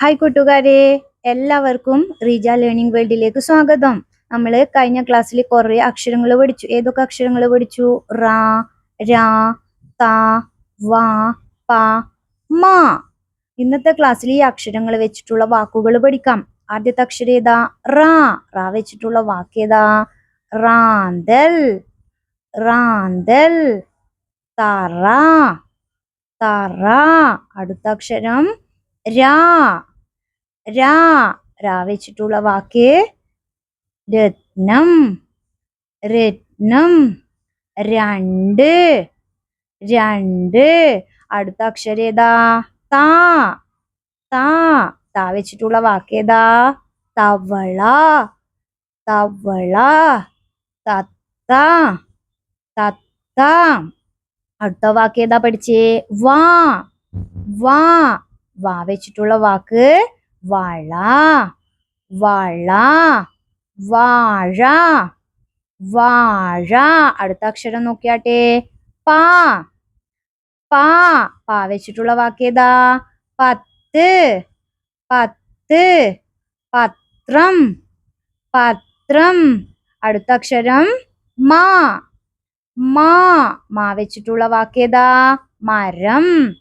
Hi കൂട്ടുകാരെ. എല്ലാവർക്കും Reeja learning വേൾഡിലേക്ക് സ്വാഗതം. നമ്മൾ കഴിഞ്ഞ ക്ലാസ്സിൽ കുറേ അക്ഷരങ്ങൾ പഠിച്ചു. ഏതൊക്കെ അക്ഷരങ്ങൾ പഠിച്ചു? റാ രാ താ വാ പ മാ. ഇന്നത്തെ ക്ലാസ്സിൽ ഈ അക്ഷരങ്ങൾ വെച്ചിട്ടുള്ള വാക്കുകൾ പഠിക്കാം. ആദ്യത്തെ അക്ഷരം ഏതാ? റാ. റാ വെച്ചിട്ടുള്ള വാക്ക് ഏതാ? റാന്തൽ. റാന്തൽ. തറ. തറ. അടുത്ത അക്ഷരം രാ. രാ രാ വെച്ചിട്ടുള്ള വാക്ക് രത്നം രത്നം രണ്ട് രണ്ട്. അടുത്ത അക്ഷരം ഏതാ? താ താ. താ വെച്ചിട്ടുള്ള വാക്ക് ഏതാ? തവള തവള തത്ത തത്ത. അടുത്ത വാക്ക് ഏതാ പഠിച്ചേ? വാ വാ. വാ വെച്ചിട്ടുള്ള വാക്ക് വള വള വാഴ വാഴ. അടുത്ത അക്ഷരം നോക്കിയാട്ടെ. പാ പാ. പാ വെച്ചിട്ടുള്ള വാക്ക് ഏതാ? പത്ത് പത്ത് പത്രം പത്രം. അടുത്ത അക്ഷരം മാ മാ. മാ വെച്ചിട്ടുള്ള വാക്ക് മരം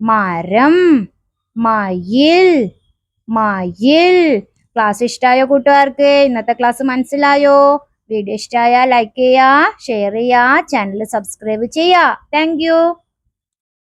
മരം മയിൽ. മയിൽ. ക്ലാസ് ഇഷ്ടമായോ കൂട്ടുകാർക്ക്? ഇന്നത്തെ ക്ലാസ് മനസ്സിലായോ? വീഡിയോ ഇഷ്ടമായ ലൈക്ക് ചെയ്യുക ഷെയർ ചെയ്യുക ചാനൽ സബ്സ്ക്രൈബ് ചെയ്യുക താങ്ക്